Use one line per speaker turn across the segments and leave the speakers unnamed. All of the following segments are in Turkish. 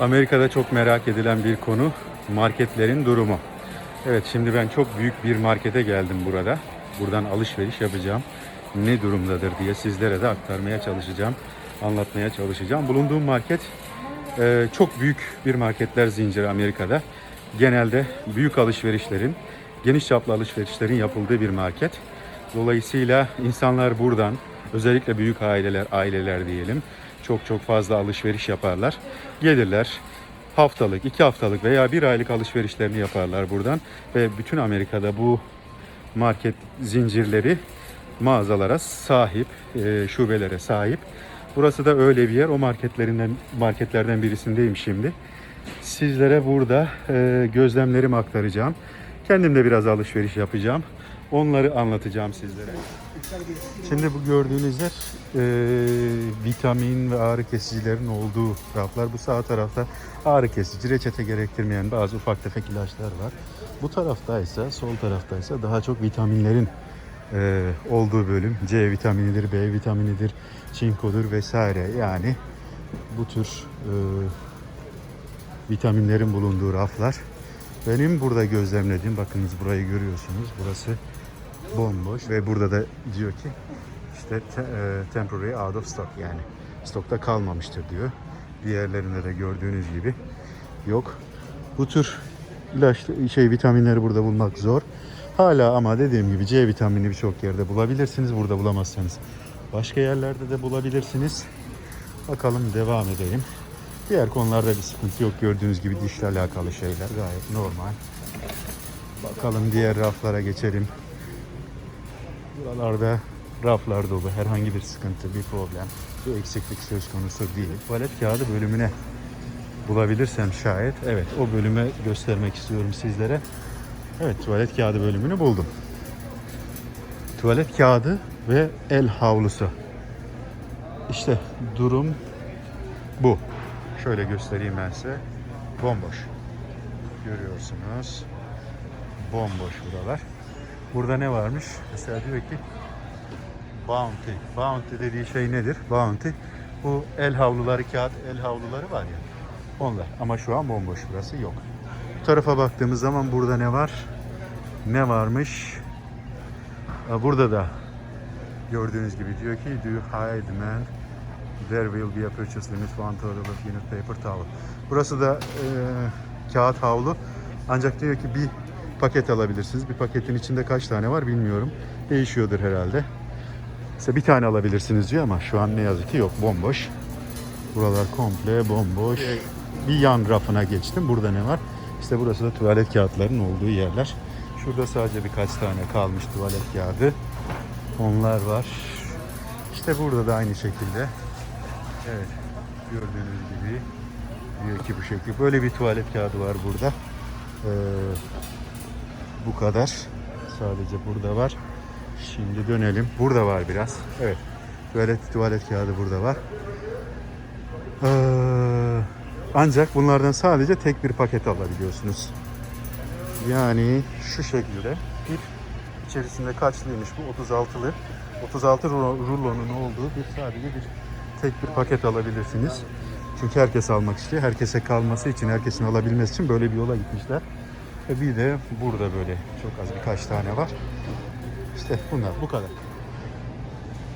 Amerika'da çok merak edilen bir konu marketlerin durumu. Evet şimdi ben çok büyük bir markete geldim burada. Buradan alışveriş yapacağım. Ne durumdadır diye sizlere de aktarmaya çalışacağım. Anlatmaya çalışacağım. Bulunduğum market e, çok büyük bir marketler zinciri Amerika'da. Genelde büyük alışverişlerin, geniş çaplı alışverişlerin yapıldığı bir market. Dolayısıyla insanlar buradan özellikle büyük aileler, aileler diyelim çok çok fazla alışveriş yaparlar. Gelirler haftalık, iki haftalık veya bir aylık alışverişlerini yaparlar buradan ve bütün Amerika'da bu market zincirleri mağazalara sahip, e, şubelere sahip. Burası da öyle bir yer. O marketlerinden marketlerden birisindeyim şimdi. Sizlere burada e, gözlemlerimi aktaracağım. Kendim de biraz alışveriş yapacağım. Onları anlatacağım sizlere. Şimdi bu gördüğünüz yer e, vitamin ve ağrı kesicilerin olduğu raflar. Bu sağ tarafta ağrı kesici, reçete gerektirmeyen bazı ufak tefek ilaçlar var. Bu tarafta ise, sol tarafta ise daha çok vitaminlerin e, olduğu bölüm. C vitaminidir, B vitaminidir, çinkodur vesaire. Yani bu tür e, vitaminlerin bulunduğu raflar. Benim burada gözlemlediğim, bakınız burayı görüyorsunuz. Burası bomboş ve burada da diyor ki işte te, e, temporary out of stock yani stokta kalmamıştır diyor. Diğerlerinde de gördüğünüz gibi yok. Bu tür ilaç şey vitaminleri burada bulmak zor. Hala ama dediğim gibi C vitamini birçok yerde bulabilirsiniz. Burada bulamazsanız başka yerlerde de bulabilirsiniz. Bakalım devam edelim. Diğer konularda bir sıkıntı yok. Gördüğünüz gibi dişle alakalı şeyler gayet normal. Bakalım diğer raflara geçelim. Buralarda raflar dolu. Herhangi bir sıkıntı, bir problem, bir eksiklik söz konusu değil. Tuvalet kağıdı bölümüne bulabilirsem şayet. Evet o bölüme göstermek istiyorum sizlere. Evet tuvalet kağıdı bölümünü buldum. Tuvalet kağıdı ve el havlusu. İşte durum bu. Şöyle göstereyim ben size. Bomboş. Görüyorsunuz. Bomboş buralar. Burada ne varmış? Mesela diyor ki Bounty. Bounty dediği şey nedir? Bounty. Bu el havluları, kağıt el havluları var ya. Onlar. Ama şu an bomboş burası yok. Bu tarafa baktığımız zaman burada ne var? Ne varmış? Burada da gördüğünüz gibi diyor ki do high demand there will be a purchase limit one total of unit paper towel. Burası da e, kağıt havlu. Ancak diyor ki bir paket alabilirsiniz. Bir paketin içinde kaç tane var bilmiyorum. Değişiyordur herhalde. Mesela bir tane alabilirsiniz diyor ama şu an ne yazık ki yok. Bomboş. Buralar komple bomboş. Bir yan rafına geçtim. Burada ne var? İşte burası da tuvalet kağıtlarının olduğu yerler. Şurada sadece birkaç tane kalmış tuvalet kağıdı. Onlar var. İşte burada da aynı şekilde. Evet. Gördüğünüz gibi diyor ki bu şekilde. Böyle bir tuvalet kağıdı var burada. Ee, bu kadar. Sadece burada var. Şimdi dönelim. Burada var biraz. Evet. Tuvalet, tuvalet kağıdı burada var. Ee, ancak bunlardan sadece tek bir paket alabiliyorsunuz. Yani şu şekilde bir içerisinde kaçlıymış bu 36'lı 36 rulo- rullonun olduğu bir sadece bir tek bir paket alabilirsiniz. Çünkü herkes almak istiyor. Herkese kalması için, herkesin alabilmesi için böyle bir yola gitmişler. Ve bir de burada böyle çok az birkaç tane var. İşte bunlar bu kadar.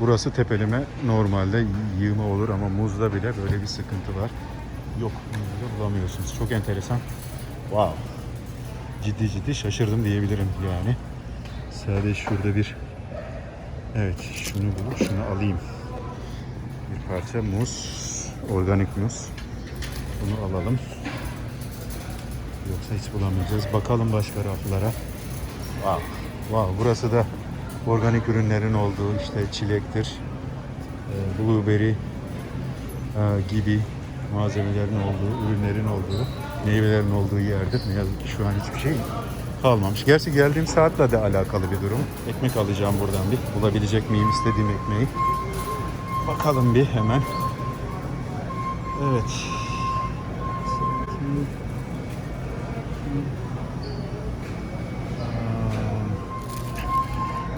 Burası tepeleme normalde yığma olur ama muzda bile böyle bir sıkıntı var. Yok bulamıyorsunuz. Çok enteresan. Wow. Ciddi ciddi şaşırdım diyebilirim yani. Sadece şurada bir Evet şunu bulup şunu alayım. Bir parça muz. Organik muz. Bunu alalım. Yoksa hiç bulamayacağız. Bakalım başka raflara. Wow. Wow. Burası da organik ürünlerin olduğu işte çilektir, e, blueberry e, gibi malzemelerin olduğu, ürünlerin olduğu, meyvelerin olduğu yerdir. Ne yazık ki şu an hiçbir şey kalmamış. Gerçi geldiğim saatle de alakalı bir durum. Ekmek alacağım buradan bir. Bulabilecek miyim istediğim ekmeği. Bakalım bir hemen. Evet.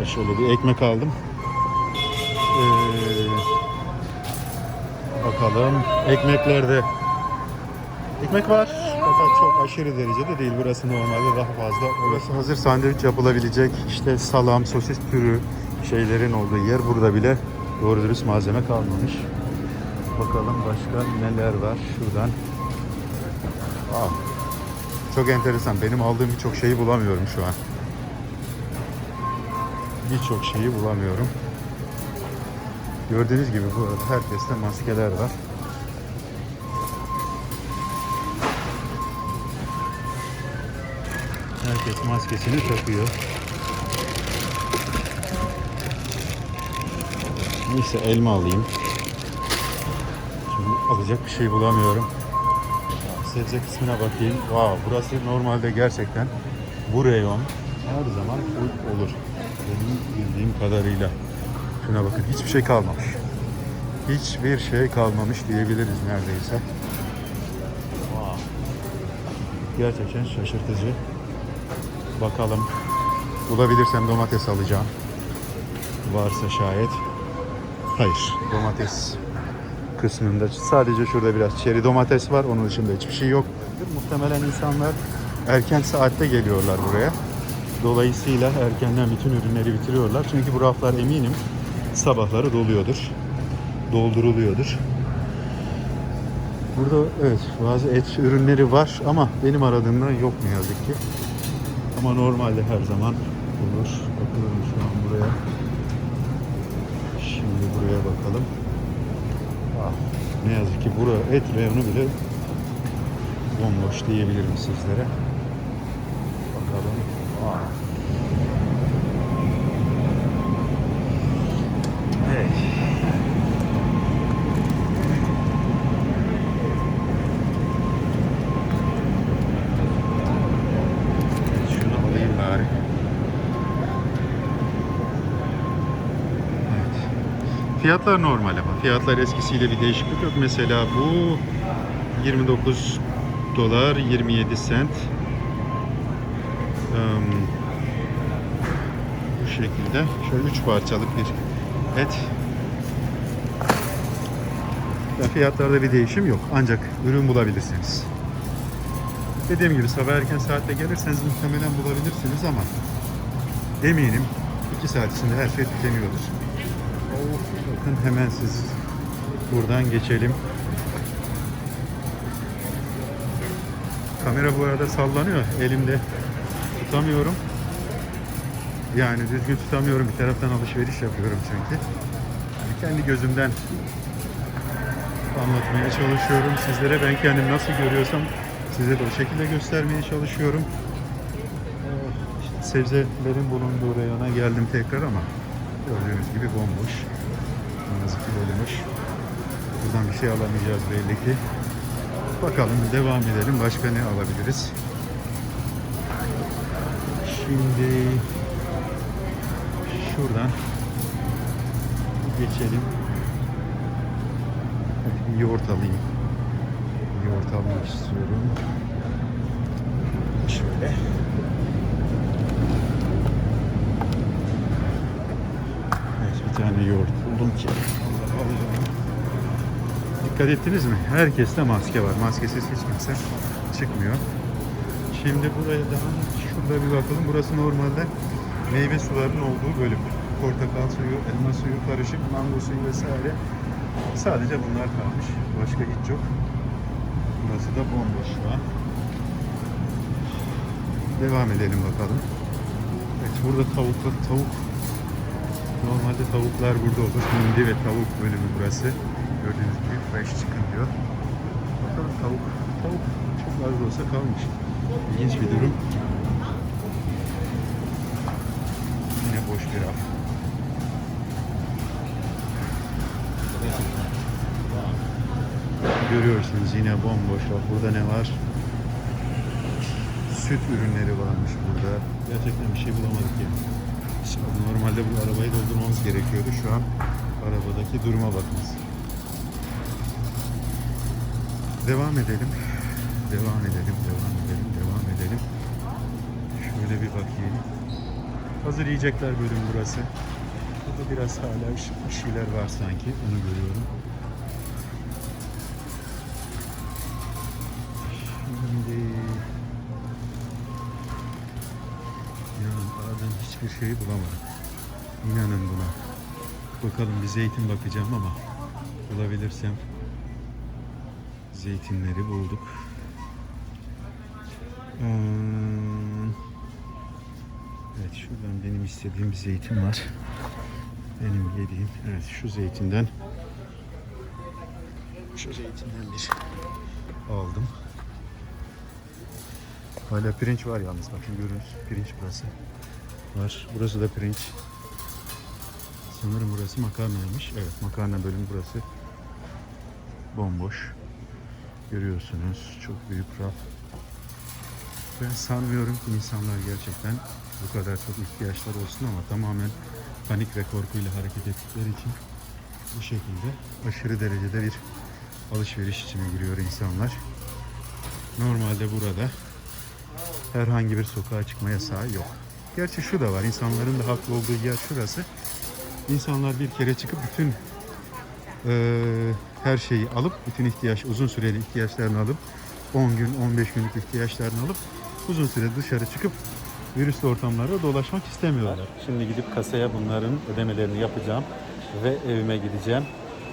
Ve şöyle bir ekmek aldım. Ee, bakalım ekmeklerde Ekmek var fakat çok aşırı derecede değil. Burası normalde daha fazla. Burası hazır sandviç yapılabilecek işte salam, sosis türü şeylerin olduğu yer. Burada bile doğru dürüst malzeme kalmamış. Bakalım başka neler var şuradan. Aa, çok enteresan. Benim aldığım birçok şeyi bulamıyorum şu an. Birçok şeyi bulamıyorum. Gördüğünüz gibi bu herkeste maskeler var. Herkes maskesini takıyor. Neyse elma alayım. Şimdi alacak bir şey bulamıyorum. Sebze kısmına bakayım. Wow, burası normalde gerçekten bu reyon her zaman full olur. Benim bildiğim kadarıyla. Şuna bakın hiçbir şey kalmamış. Hiçbir şey kalmamış diyebiliriz neredeyse. Gerçekten şaşırtıcı. Bakalım. Bulabilirsem domates alacağım. Varsa şayet. Hayır. Domates kısmında sadece şurada biraz çeri domates var. Onun dışında hiçbir şey yok. Muhtemelen insanlar erken saatte geliyorlar buraya. Dolayısıyla erkenden bütün ürünleri bitiriyorlar. Çünkü bu raflar eminim sabahları doluyordur. Dolduruluyordur. Burada evet bazı et ürünleri var ama benim aradığımdan yok ne yazık ki. Ama normalde her zaman olur. Bakıyorum şu an buraya. Şimdi buraya bakalım. Ah, ne yazık ki bura et reyonu bile bomboş diyebilirim sizlere. Bakalım. Ah. Evet. Şunu. Fiyatlar normal ama. Fiyatlar eskisiyle bir değişiklik yok. Mesela bu 29 dolar 27 sent. Bu şekilde. Şöyle 3 parçalık bir et. Ya fiyatlarda bir değişim yok. Ancak ürün bulabilirsiniz. Dediğim gibi sabah erken saatte gelirseniz muhtemelen bulabilirsiniz ama eminim 2 saat içinde her şey tükeniyordur. Bakın hemen siz buradan geçelim. Kamera bu arada sallanıyor. Elimde tutamıyorum. Yani düzgün tutamıyorum. Bir taraftan alışveriş yapıyorum çünkü. Kendi gözümden anlatmaya çalışıyorum sizlere. Ben kendim nasıl görüyorsam size de o şekilde göstermeye çalışıyorum. Ee, işte sebzelerin bulunduğu reyona geldim tekrar ama gördüğünüz gibi bomboş. Yazık ki dolmuş. Buradan bir şey alamayacağız belli ki. Bakalım devam edelim. Başka ne alabiliriz? Şimdi şuradan geçelim. Bir yoğurt alayım. Yoğurt almak istiyorum. Şöyle. Evet bir tane yoğurt buldum ki. Dikkat ettiniz mi? Herkeste maske var. Maskesiz hiç kimse çıkmıyor. Şimdi buraya daha şurada bir bakalım. Burası normalde meyve sularının olduğu bölüm. Portakal suyu, elma suyu, karışık, mango suyu vesaire. Sadece bunlar kalmış. Başka hiç yok. Burası da bomboş şu an. Devam edelim bakalım. Evet burada tavuklar, tavuk Normalde tavuklar burada olur. Hindi ve tavuk bölümü burası. Gördüğünüz gibi fresh chicken diyor. Bakalım tavuk, tavuk çok az olsa kalmış. İlginç bir durum. Yine boş bir raf. Görüyorsunuz yine bomboş raf. Burada ne var? Süt ürünleri varmış burada. Gerçekten bir şey bulamadık ya. Şimdi normalde bu arabayı doldurmamız gerekiyordu. Şu an arabadaki duruma bakınız. Devam edelim. Devam edelim, devam edelim, edelim. Şöyle bir bakayım. Hazır yiyecekler bölüm burası. Burada biraz hala bir şeyler var sanki. Onu görüyorum. Şimdi inanın aradığım hiçbir şeyi bulamadım. İnanın buna. Bakalım bir zeytin bakacağım ama bulabilirsem zeytinleri bulduk. Hmm. Evet şuradan benim istediğim bir zeytin var. Benim yediğim. Evet şu zeytinden şu zeytinden bir aldım. Hala pirinç var yalnız bakın görünüz. Pirinç burası. Var. Burası da pirinç. Sanırım burası makarnaymış. Evet makarna bölümü burası. Bomboş. Görüyorsunuz çok büyük raf. Ben sanmıyorum ki insanlar gerçekten bu kadar çok ihtiyaçları olsun ama tamamen panik ve korkuyla hareket ettikleri için bu şekilde aşırı derecede bir alışveriş içine giriyor insanlar. Normalde burada herhangi bir sokağa çıkma yasağı yok. Gerçi şu da var, insanların da haklı olduğu yer şurası. İnsanlar bir kere çıkıp bütün eee, her şeyi alıp, bütün ihtiyaç, uzun süreli ihtiyaçlarını alıp, 10 gün, 15 günlük ihtiyaçlarını alıp uzun süre dışarı çıkıp virüslü ortamlarda dolaşmak istemiyorlar. Şimdi gidip kasaya bunların ödemelerini yapacağım ve evime gideceğim.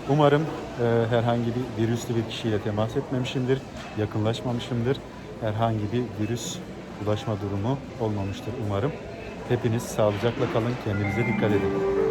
Umarım e, herhangi bir virüslü bir kişiyle temas etmemişimdir, yakınlaşmamışımdır. Herhangi bir virüs bulaşma durumu olmamıştır umarım. Hepiniz sağlıcakla kalın, kendinize dikkat edin.